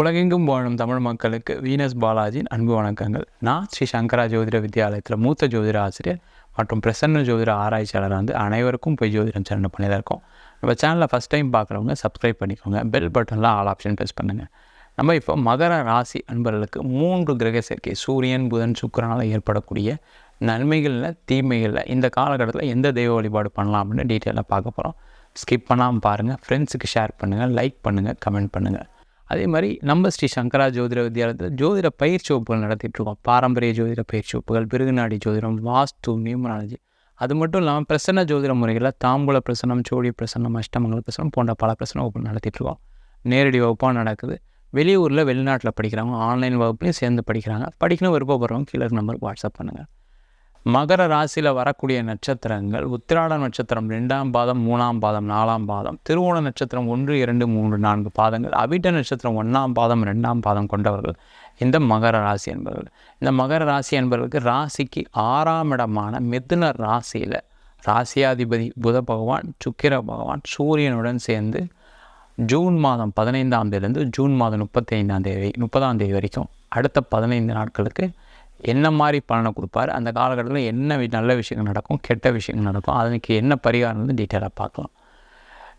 உலகெங்கும் வாழும் தமிழ் மக்களுக்கு வீனஸ் பாலாஜியின் அன்பு வணக்கங்கள். நான் ஸ்ரீ சங்கரா ஜோதிட வித்யாலயத்தில் மூத்த ஜோதிட ஆசிரியர் மற்றும் பிரசன்ன ஜோதிட ஆராய்ச்சியாளர் வந்து அனைவருக்கும் போய் ஜோதிடம் சேனல் பண்ணி தான் இருக்கோம். நம்ம சேனலில் ஃபஸ்ட் டைம் பார்க்குறவங்க சப்ஸ்கிரைப் பண்ணிக்கோங்க. பெல் பட்டனில் ஆல் ஆப்ஷன் ப்ரெஸ் பண்ணுங்கள் நம்ம இப்போ மகர ராசி அன்பர்களுக்கு மூன்று கிரக சேர்க்கை சூரியன் புதன் சுக்கிரனால் ஏற்படக்கூடிய நன்மைகளில் தீமைகளில் இந்த காலகட்டத்தில் எந்த தெய்வ வழிபாடு பண்ணலாம் அப்படின்னு டீட்டெயிலாக பார்க்க போகிறோம் ஸ்கிப் பண்ணாமல் பாருங்கள் ஃப்ரெண்ட்ஸுக்கு ஷேர் பண்ணுங்கள் லைக் பண்ணுங்கள் கமெண்ட் பண்ணுங்கள் அதே மாதிரி நம்ம ஸ்ரீ சங்கரா ஜோதிட வித்யாலயத்தில் ஜோதிட பயிற்சி வகுப்புகள் நடத்திட்டுருக்கோம். பாரம்பரிய ஜோதிட பயிற்சி வகுப்புகள் பிருகுநாடி ஜோதிடம் வாஸ்து நியூமராலஜி. அது மட்டும் இல்லாமல் பிரசன்ன ஜோதிட முறைகளில் தாம்பூல பிரசனம் சோழி பிரசனம் அஷ்டமங்கல பிரசனம் போன்ற பல பிரசன வகுப்பு நடத்திட்டுருக்கோம். நேரடி வகுப்பாக நடக்குது. வெளியூரில் வெளிநாட்டில் படிக்கிறவங்க ஆன்லைன் வகுப்புலையும் சேர்ந்து படிக்கிறாங்க. படிக்கணும் விருப்பப்படுறவங்க கீழே நம்பருக்கு வாட்ஸ்அப் பண்ணுங்கள் மகர ராசியில் வரக்கூடிய நட்சத்திரங்கள் உத்திராட நட்சத்திரம் ரெண்டாம் பாதம் மூணாம் பாதம் நாலாம் பாதம் திருவோண நட்சத்திரம் ஒன்று இரண்டு மூன்று நான்கு பாதங்கள் அவிட்ட நட்சத்திரம் ஒன்றாம் பாதம் ரெண்டாம் பாதம் கொண்டவர்கள். இந்த மகர ராசி என்பவர்கள். இந்த மகர ராசி என்பவர்களுக்கு ராசிக்கு ஆறாம் இடமான மிதுன ராசியில் ராசியாதிபதி புத பகவான் சுக்கிர பகவான் சூரியனுடன் சேர்ந்து ஜூன் மாதம் பதினைந்தாம் தேதியிலேருந்து ஜூன் மாதம் முப்பத்தி ஐந்தாம் தேதி முப்பதாம் தேதி வரைக்கும் அடுத்த பதினைந்து நாட்களுக்கு என்ன மாதிரி பலனை கொடுப்பாரு? அந்த காலகட்டத்தில் என்ன வி- நல்ல விஷயங்கள் நடக்கும் கெட்ட விஷயங்கள் நடக்கும் அதுக்கு என்ன பரிகாரம் வந்து டீட்டெயிலாக பார்க்கலாம்.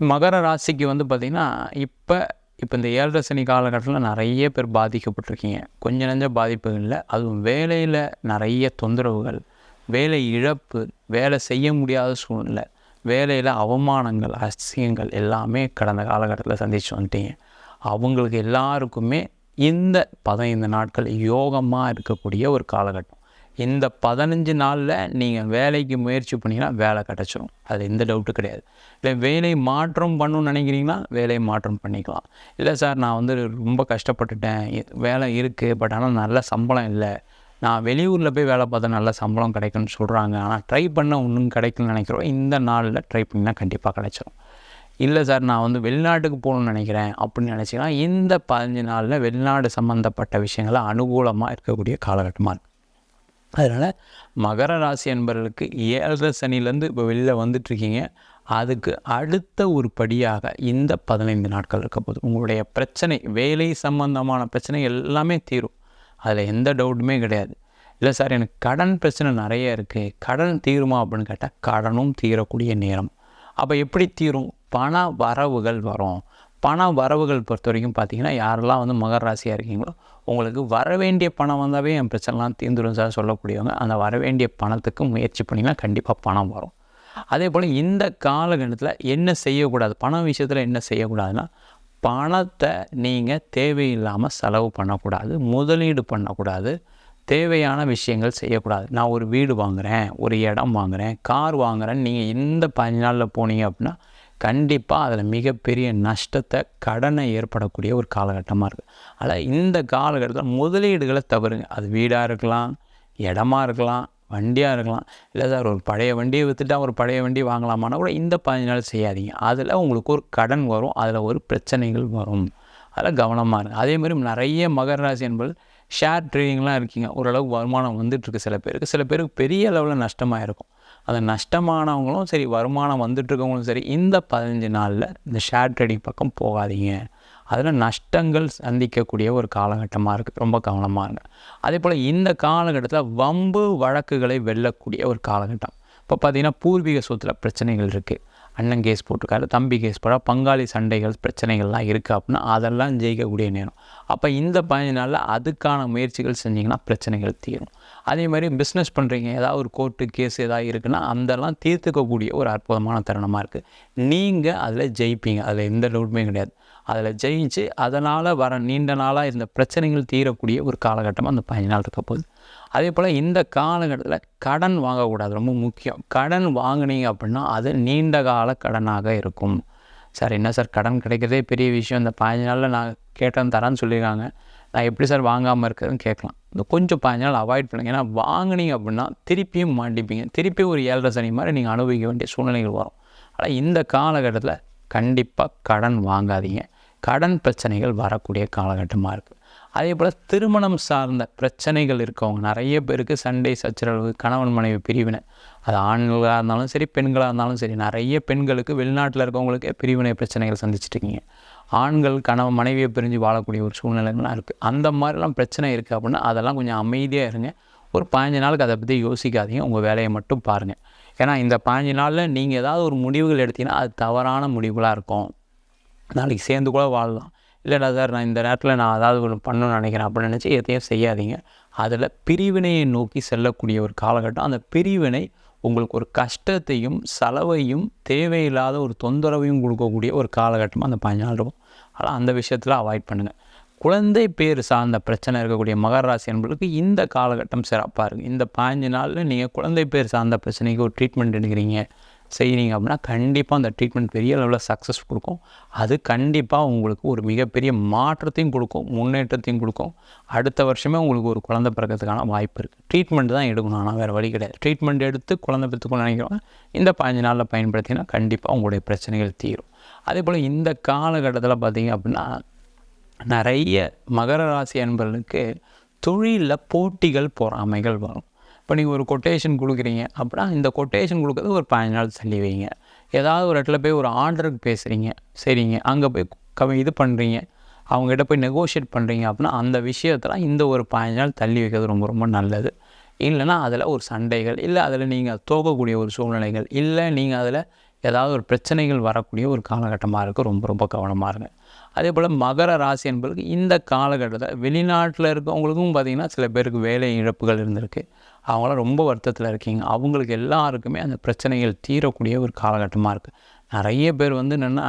மகர ராசிக்கு வந்து பார்த்திங்கன்னா இப்போ இப்போ இந்த ஏழரை சனி காலகட்டத்தில் நிறைய பேர் பாதிக்கப்பட்டிருக்கீங்க. கொஞ்சம் நஞ்ச பாதிப்புகள் இல்லை. அதுவும் வேலையில் நிறைய தொந்தரவுகள் வேலை இழப்பு வேலை செய்ய முடியாத சூழ்நிலை வேலையில் அவமானங்கள் அசியங்கள் எல்லாமே கடந்த காலகட்டத்தில் சந்தித்து வந்துட்டீங்க. அவங்களுக்கு எல்லாருக்குமே இந்த பதினைந்து நாட்கள் யோகமாக இருக்கக்கூடிய ஒரு காலகட்டம். இந்த பதினஞ்சு நாளில் நீங்கள் வேலைக்கு முயற்சி பண்ணிங்கன்னா வேலை கிடச்சிரும். அது எந்த டவுட்டு கிடையாது. இல்லை வேலை மாற்றம் பண்ணணும்னு நினைக்கிறீங்கன்னா வேலை மாற்றம் பண்ணிக்கலாம். இல்லை சார் நான் வந்து ரொம்ப கஷ்டப்பட்டுட்டேன். வேலை இருக்குது பட் ஆனால் நல்ல சம்பளம் இல்லை. நான் வெளியூரில் போய் வேலை பார்த்தா நல்ல சம்பளம் கிடைக்கும்னு சொல்கிறாங்க ஆனால் ட்ரை பண்ண ஒன்றும் கிடைக்கலன்னு நினைக்கிறோம் இந்த நாளில் ட்ரை பண்ணினா கண்டிப்பாக கிடைச்சிரும். இல்லை சார் நான் வந்து வெளிநாட்டுக்கு போகணும்னு நினைக்கிறேன் அப்படின்னு நினச்சிங்கன்னா இந்த பதினஞ்சு நாளில் வெளிநாடு சம்மந்தப்பட்ட விஷயங்களை அனுகூலமாக இருக்கக்கூடிய காலகட்டமாக இருக்குது அதனால் மகர ராசி என்பவர்களுக்கு ஏழரை சனிலேருந்து இப்போ வெளியில் வந்துட்டுருக்கீங்க. அதுக்கு அடுத்த ஒரு படியாக இந்த பதினைந்து நாட்கள் இருக்க போது உங்களுடைய பிரச்சனை வேலை சம்பந்தமான பிரச்சனை எல்லாமே தீரும். அதில் எந்த டவுட்டுமே கிடையாது. இல்லை சார் எனக்கு கடன் பிரச்சனை நிறைய இருக்குது கடன் தீருமா அப்படின்னு கேட்டால் கடனும் தீரக்கூடிய நேரம். அப்போ எப்படி தீரும்? பண வரவுகள் வரும். பண வரவுகள் பொறுத்த வரைக்கும் பார்த்தீங்கன்னா யாரெல்லாம் வந்து மகர ராசியாக இருக்கீங்களோ உங்களுக்கு வர வேண்டிய பணம் வந்தாவே என் பிரச்சனைலாம் தீர்ந்துடும் சார் சொல்லக்கூடியவங்க. அந்த வர வேண்டிய பணத்துக்கு முயற்சி பண்ணிங்கன்னா கண்டிப்பாக பணம் வரும். அதே போல் இந்த காலகட்டத்தில் என்ன செய்யக்கூடாது? பணம் விஷயத்தில் என்ன செய்யக்கூடாதுன்னா பணத்தை நீங்கள் தேவையில்லாமல் செலவு பண்ணக்கூடாது. முதலீடு பண்ணக்கூடாது. தேவையான விஷயங்கள் செய்யக்கூடாது. நான் ஒரு வீடு வாங்குகிறேன் ஒரு இடம் வாங்குகிறேன் கார் வாங்குகிறேன் நீங்கள் இந்த பதினாலில் போனீங்க அப்படின்னா கண்டிப்பாக அதில் மிகப்பெரிய நஷ்டத்தை கடனை ஏற்படக்கூடிய ஒரு காலகட்டமாக இருக்குது அதில் இந்த காலகட்டத்தில் முதலீடுகளை தவறுங்க. அது வீடாக இருக்கலாம் இடமா இருக்கலாம் வண்டியாக இருக்கலாம். இல்லை சார் ஒரு பழைய வண்டியை விற்றுட்டா ஒரு பழைய வண்டி வாங்கலாமான்னா கூட இந்த பதினஞ்சு நாள் செய்யாதீங்க. அதில் உங்களுக்கு ஒரு கடன் வரும் அதில் ஒரு பிரச்சனைகள் வரும். அதில் கவனமாக இருக்குது அதே மாதிரி நிறைய மகர ராசி என்பது ஷேர் ட்ரேடிங்லாம் இருக்கீங்க. ஓரளவுக்கு வருமானம் வந்துட்டுருக்கு சில பேருக்கு. சில பேருக்கு பெரிய அளவில் நஷ்டமாக இருக்கும். அது நஷ்டமானவங்களும் சரி வருமானம் வந்துட்டுருக்கவங்களும் சரி இந்த பதினஞ்சு நாளில் இந்த ஷேர் ட்ரேடிங் பக்கம் போகாதீங்க. அதில் நஷ்டங்கள் சந்திக்கக்கூடிய ஒரு காலகட்டமாக இருக்குது ரொம்ப கவனமாக இருங்க. அதே போல் இந்த காலகட்டத்தில் வம்பு வழக்குகளை வெல்லக்கூடிய ஒரு காலகட்டம். இப்போ பார்த்தீங்கன்னா பூர்வீக சொத்தில் பிரச்சனைகள் இருக்குது அண்ணன் கேஸ் போட்டிருக்காரு தம்பி கேஸ் போட பங்காளி சண்டைகள் பிரச்சனைகள்லாம் இருக்குது அப்படின்னா அதெல்லாம் ஜெயிக்கக்கூடிய நேரம். அப்போ இந்த பதினஞ்சு நாளில் அதுக்கான முயற்சிகள் செஞ்சிங்கன்னா பிரச்சனைகள் தீரும். அதே மாதிரி பிஸ்னஸ் பண்ணுறீங்க ஏதாவது ஒரு கோர்ட்டு கேஸ் ஏதாவது இருக்குன்னா அதெல்லாம் தீர்த்துக்கக்கூடிய ஒரு அற்புதமான தருணமாக இருக்குது நீங்கள் அதில் ஜெயிப்பீங்க. அதில் எந்த டவுட்டுமே கிடையாது. அதில் ஜெயிச்சு அதனால் வர நீண்ட நாளாக இருந்த பிரச்சனைகள் தீரக்கூடிய ஒரு காலகட்டமாக அந்த பதினஞ்சு நாள் இருக்க போகுது. அதே போல் இந்த காலகட்டத்தில் கடன் வாங்கக்கூடாது. ரொம்ப முக்கியம். கடன் வாங்குனீங்க அப்படின்னா அது நீண்ட கால கடனாக இருக்கும். சார் என்ன சார் கடன் கிடைக்கிறதே பெரிய விஷயம். இந்த பதினஞ்சு நாளில் நான் கேட்டேன் தரேன்னு சொல்லியிருக்காங்க. நான் எப்படி சார் வாங்காமல் இருக்கிறதுன்னு கேட்கலாம். இந்த கொஞ்சம் பதினஞ்சு நாள் அவாய்ட் பண்ணுங்க. ஏன்னா வாங்குனீங்க அப்படின்னா திருப்பியும் மாட்டிப்பீங்க. திருப்பி ஒரு ஏழரை சனி மாதிரி நீங்கள் அனுபவிக்க வேண்டிய சூழ்நிலைகள் வரும். ஆனால் இந்த காலகட்டத்தில் கண்டிப்பாக கடன் வாங்காதீங்க. கடன் பிரச்சனைகள் வரக்கூடிய காலகட்டமாக இருக்குது அதே போல் திருமணம் சார்ந்த பிரச்சனைகள் இருக்கவங்க நிறைய பேருக்கு சண்டை சச்சரவு கணவன் மனைவி பிரிவினை. அது ஆண்களாக இருந்தாலும் சரி பெண்களாக இருந்தாலும் சரி நிறைய பெண்களுக்கு வெளிநாட்டில் இருக்கவங்களுக்கு பிரிவினை பிரச்சனைகள் சந்திச்சிட்டு இருக்கீங்க. ஆண்கள் கணவன் மனைவியை பிரிஞ்சு வாழக்கூடிய ஒரு சூழ்நிலைகள்லாம் இருக்குது அந்த மாதிரிலாம் பிரச்சனை இருக்குது அப்படின்னா அதெல்லாம் கொஞ்சம் அமைதியாக இருங்க. ஒரு பதினஞ்சு நாளுக்கு அதை பற்றி யோசிக்காதீங்க. உங்கள் வேலையை மட்டும் பாருங்கள் ஏன்னா இந்த பதினஞ்சு நாளில் நீங்கள் ஏதாவது ஒரு முடிவுகள் எடுத்தீங்கன்னா அது தவறான முடிவுகளாக இருக்கும். நாளைக்கு சேர்ந்து கூட வாழலாம். இல்லைடா சார் நான் இந்த நேரத்தில் நான் அதாவது ஒன்று பண்ணணும்னு நினைக்கிறேன் அப்படின்னு நினச்சி எதையும் செய்யாதீங்க. அதில் பிரிவினையை நோக்கி செல்லக்கூடிய ஒரு காலகட்டம். அந்த பிரிவினை உங்களுக்கு ஒரு கஷ்டத்தையும் செலவையும் தேவையில்லாத ஒரு தொந்தரவையும் கொடுக்கக்கூடிய ஒரு காலகட்டமாக அந்த பதினஞ்சு நாள் இருக்கும். ஆனால் அந்த விஷயத்தில் அவாய்ட் பண்ணுங்கள் குழந்தை பேர் சார்ந்த பிரச்சனை இருக்கக்கூடிய மகர ராசி என்பதுக்கு இந்த காலகட்டம் சிறப்பாக இருக்குது இந்த பாஞ்சு நாளில் நீங்கள் குழந்தை பேர் சார்ந்த பிரச்சனைக்கு ஒரு ட்ரீட்மெண்ட் எடுக்கிறீங்க செய்கிறீங்க அப்படின்னா கண்டிப்பாக அந்த ட்ரீட்மெண்ட் பெரிய அளவில் சக்ஸஸ் கொடுக்கும். அது கண்டிப்பாக உங்களுக்கு ஒரு மிகப்பெரிய மாற்றத்தையும் கொடுக்கும் முன்னேற்றத்தையும் கொடுக்கும். அடுத்த வருஷமே உங்களுக்கு ஒரு குழந்தை பிறக்கிறதுக்கான வாய்ப்பு இருக்குது ட்ரீட்மெண்ட் தான் எடுக்கணும். ஆனால் வேறு வழி கிடையாது. ட்ரீட்மெண்ட் எடுத்து குழந்தை பெற்றுக்கணும்னு நினைக்கிறோம் இந்த பதினஞ்சு நாளில் பயன்படுத்தினா கண்டிப்பாக உங்களுடைய பிரச்சனைகள் தீரும். அதே போல் இந்த காலகட்டத்தில் பார்த்திங்க அப்படின்னா நிறைய மகர ராசி அன்பர்களுக்கு தொழிலில் போட்டிகள் பொறாமைகள் வரும். இப்போ நீங்கள் ஒரு கொட்டேஷன் கொடுக்குறீங்க அப்படின்னா இந்த கொட்டேஷன் கொடுக்குறது ஒரு பதினஞ்சு நாள் தள்ளி வைங்க. ஏதாவது ஒரு இடத்துல போய் ஒரு ஆர்டருக்கு பேசுகிறீங்க சரிங்க அங்கே போய் க இது பண்ணுறீங்க அவங்ககிட்ட போய் நெகோஷியேட் பண்ணுறீங்க அப்படின்னா அந்த விஷயத்தெல்லாம் இந்த ஒரு பதினஞ்சு நாள் தள்ளி வைக்கிறது ரொம்ப ரொம்ப நல்லது. இல்லைன்னா அதில் ஒரு சண்டைகள் இல்லை அதில் நீங்கள் தோக்கக்கூடிய ஒரு சூழ்நிலைகள் இல்லை நீங்கள் அதில் ஏதாவது ஒரு பிரச்சனைகள் வரக்கூடிய ஒரு காலகட்டமாக இருக்குது ரொம்ப ரொம்ப கவனமாக இருங்க. அதே போல் மகர ராசி என்பதுக்கு இந்த காலகட்டத்தில் வெளிநாட்டில் இருக்கவங்களுக்கும் பார்த்திங்கன்னா சில பேருக்கு வேலை இழப்புகள் இருந்திருக்கு. அவங்களாம் ரொம்ப வருத்தத்தில் இருக்கீங்க. அவங்களுக்கு எல்லாருக்குமே அந்த பிரச்சனைகள் தீரக்கூடிய ஒரு காலகட்டமாக இருக்குது நிறைய பேர் வந்து என்னென்னா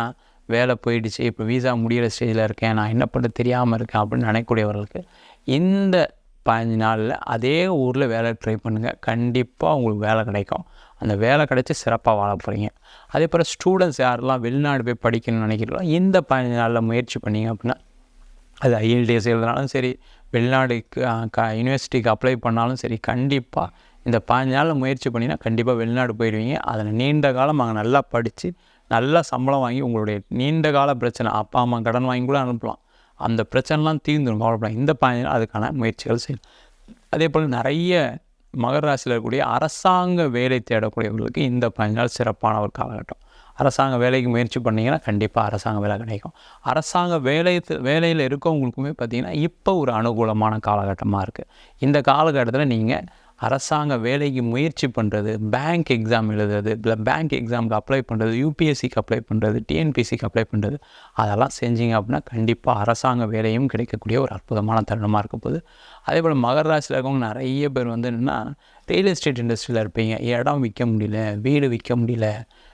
வேலை போயிடுச்சு இப்போ வீசா முடிகிற ஸ்டேஜில் இருக்கேன் நான் என்ன பண்ண தெரியாமல் இருக்கேன் அப்படின்னு நினைக்கக்கூடியவர்களுக்கு இந்த பதினஞ்சு நாளில் அதே ஊரில் வேலை ட்ரை பண்ணுங்கள் கண்டிப்பாக உங்களுக்கு வேலை கிடைக்கும். அந்த வேலை கிடச்சி சிறப்பாக வாழ போகிறீங்க அதே போல் ஸ்டூடெண்ட்ஸ் யாரெல்லாம் வெளிநாடு போய் படிக்கணும்னு நினைக்கிறீங்களோ இந்த பதினஞ்சு நாளில் முயற்சி பண்ணீங்க அப்படின்னா அது ஐஎல்டிஎஸ் எழுதினாலும் சரி வெளிநாடுக்கு க யூனிவர்சிட்டிக்கு அப்ளை பண்ணாலும் சரி கண்டிப்பாக இந்த பதினஞ்சு நாளில் முயற்சி பண்ணினா கண்டிப்பாக வெளிநாடு போயிடுவீங்க அதில் நீண்ட காலம் அங்கே நல்லா படித்து நல்லா சம்பளம் வாங்கி உங்களுடைய நீண்ட கால பிரச்சனை அப்பா அம்மா கடன் வாங்கி கூட அனுப்பலாம். அந்த பிரச்சனைலாம் தீர்ந்துடும் கவலைப்படாம் இந்த பதினஞ்சு நாள் அதுக்கான முயற்சிகள் செய்யலாம். அதே போல் நிறைய மகர ராசியில் இருக்கக்கூடிய அரசாங்க வேலை தேடக்கூடியவர்களுக்கு இந்த பதினஞ்சு சிறப்பான ஒரு காலகட்டம். அரசாங்க வேலைக்கு முயற்சி பண்ணிங்கன்னா கண்டிப்பாக அரசாங்க வேலை கிடைக்கும். அரசாங்க வேலை வேலையில் இருக்கவங்களுக்குமே பார்த்திங்கன்னா இப்போ ஒரு அனுகூலமான காலகட்டமாக இருக்குது இந்த காலகட்டத்தில் நீங்கள் அரசாங்க வேலைக்கு முயற்சி பண்ணுறது பேங்க் எக்ஸாம் எழுதுறது இல்லை பேங்க் எக்ஸாமுக்கு அப்ளை பண்ணுறது யூபிஎஸ்சிக்கு அப்ளை பண்ணுறது டிஎன்பிசிக்கு அப்ளை பண்ணுறது அதெல்லாம் செஞ்சீங்க அப்படின்னா கண்டிப்பாக அரசாங்க வேலையும் கிடைக்கக்கூடிய ஒரு அற்புதமான தருணமாக இருக்க போகுது. அதே போல் மகராசியில் இருக்கவங்க நிறைய பேர் வந்து என்னென்னா ரியல் எஸ்டேட் இண்டஸ்ட்ரியில் இருப்பீங்க. இடம் விற்க முடியல வீடு விற்க முடியல.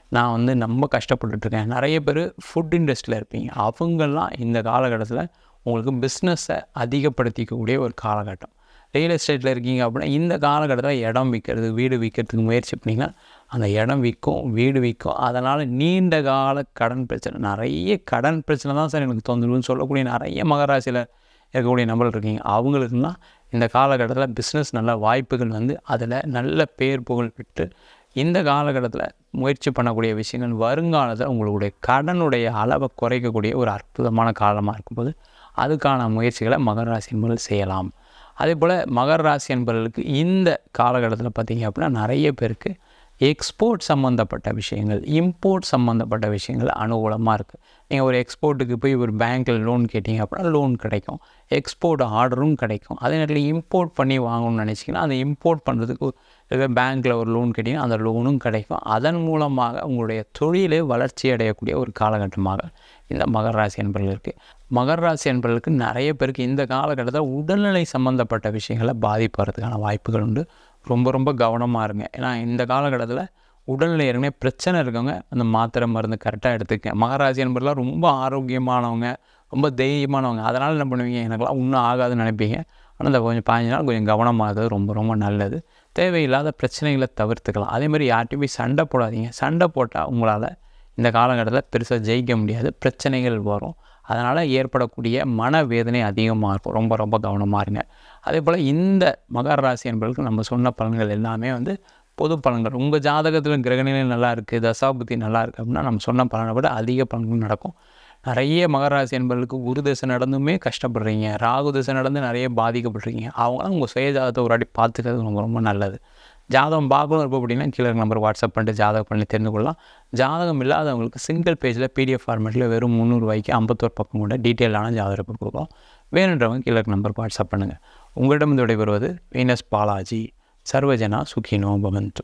நான் வந்து ரொம்ப கஷ்டப்பட்டுட்ருக்கேன் நிறைய பேர் ஃபுட் இண்டஸ்ட்ரியில் இருப்பீங்க. அவங்கெல்லாம் இந்த காலகட்டத்தில் உங்களுக்கு பிஸ்னஸை அதிகப்படுத்திக்கக்கூடிய ஒரு காலகட்டம். ரியல் எஸ்டேட்டில் இருக்கீங்க அப்படின்னா இந்த காலகட்டத்தில் இடம் விற்கிறது வீடு விற்கிறதுக்கு முயற்சி பண்ணிங்கன்னா அந்த இடம் விற்கும் வீடு விற்கும். அதனால் நீண்ட கால கடன் பிரச்சனை. நிறைய கடன் பிரச்சனை தான் சார் எனக்கு தொந்தரவுன்னு சொல்லக்கூடிய நிறைய மகராசியில் இருக்கக்கூடிய நபர்கள் இருக்கீங்க. அவங்களுக்குலாம் இந்த காலகட்டத்தில் பிஸ்னஸ் நல்ல வாய்ப்புகள் வந்து அதில் நல்ல பேர் புகழ் விட்டு இந்த காலகட்டத்தில் முயற்சி பண்ணக்கூடிய விஷயங்கள் வருங்காலத்தில் உங்களுடைய கடனுடைய அளவை குறைக்கக்கூடிய ஒரு அற்புதமான காலமாக இருக்கும்போது அதுக்கான முயற்சிகளை மகராசி முதல் செய்யலாம். அதே போல் மகர ராசி என்பவர்களுக்கு இந்த காலகட்டத்தில் பார்த்திங்க அப்படின்னா நிறைய பேருக்கு எக்ஸ்போர்ட் சம்மந்தப்பட்ட விஷயங்கள் இம்போர்ட் சம்மந்தப்பட்ட விஷயங்கள் அனுகூலமாக இருக்குது நீங்கள் ஒரு எக்ஸ்போர்ட்டுக்கு போய் ஒரு பேங்க்கில் லோன் கேட்டிங்க அப்படின்னா லோன் கிடைக்கும். எக்ஸ்போர்ட் ஆர்டரும் கிடைக்கும். அதே நேரத்தில் இம்போர்ட் பண்ணி வாங்கணும்னு நினச்சிங்கன்னா அந்த இம்போர்ட் பண்ணுறதுக்கு பேங்க்கில் ஒரு லோன் கேட்டிங்கன்னா அந்த லோனும் கிடைக்கும். அதன் மூலமாக உங்களுடைய தொழிலே வளர்ச்சி அடையக்கூடிய ஒரு காலகட்டமாக இந்த மகர ராசி என்பர்கள் இருக்குது மகர ராசி என்பர்களுக்கு நிறைய பேருக்கு இந்த காலகட்டத்தில் உடல்நிலை சம்மந்தப்பட்ட விஷயங்களை பாதிப்படுறதுக்கான வாய்ப்புகள் உண்டு. ரொம்ப ரொம்ப கவனமாக இருங்க. ஏன்னா இந்த காலகட்டத்தில் உடல்நிலை ஏற்கனவே பிரச்சனை இருக்கவங்க அந்த மாத்திரை மருந்து கரெக்டாக எடுத்துக்க. மகாராஜி என்பதெல்லாம் ரொம்ப ஆரோக்கியமானவங்க ரொம்ப தைரியமானவங்க. அதனால் என்ன பண்ணுவீங்க? எனக்குலாம் ஒன்றும் ஆகாதுன்னு நினைப்பீங்க. ஆனால் இந்த கொஞ்சம் பாஞ்சு நாள் கொஞ்சம் கவனமாக ரொம்ப ரொம்ப நல்லது. தேவையில்லாத பிரச்சனைகளை தவிர்த்துக்கலாம். அதே மாதிரி யார்ட்டையும் போய் சண்டை போடாதீங்க. சண்டை போட்டால் உங்களால் இந்த காலகட்டத்தில் பெருசாக ஜெயிக்க முடியாது. பிரச்சனைகள் வரும். அதனால் ஏற்படக்கூடிய மனவேதனை அதிகமாக இருக்கும். ரொம்ப ரொம்ப கவனமாக இருங்க. அதே போல் இந்த மகர ராசி என்பதற்கு நம்ம சொன்ன பலன்கள் எல்லாமே வந்து பொது பலன்கள். உங்கள் ஜாதகத்தில் கிரகநிலை நல்லா இருக்குது தசாபுத்தி நல்லா இருக்குது அப்படின்னா நம்ம சொன்ன பலனை விட அதிக பலன்கள் நடக்கும். நிறைய மகராசி என்பவர்களுக்கு குரு தசை நடந்துமே கஷ்டப்படுறீங்க. ராகு தசை நடந்து நிறைய பாதிக்கப்படுறீங்க அவங்களாம் உங்கள் சுய ஜாதகத்தை ஒரு அடி பார்த்துக்கிறது ரொம்ப ரொம்ப நல்லது. ஜாதகம் பார்க்கணும் இருப்போம் அப்படின்னா கீழே நம்பர் வாட்ஸ்அப் பண்ணிட்டு ஜாதகம் பண்ணி தெரிந்து கொள்ளலாம். ஜாதகம் இல்லாதவங்களுக்கு சிங்கிள் பேஜில் பிடிஎஃப் ஃபார்மேட்டில் வெறும் முந்நூறுரூவாய்க்கு ஐம்பத்தோரு பக்கம் கூட டீட்டெயிலான ஜாதக ரிப்போர்ட் கொடுக்குறோம் வேணுன்றவங்க கீழே நம்பருக்கு வாட்ஸ்அப் பண்ணுங்கள் உங்களிடம் விடைபெறுவது வீனஸ் பாலாஜி. சர்வஜனா சுகினோ பவந்து.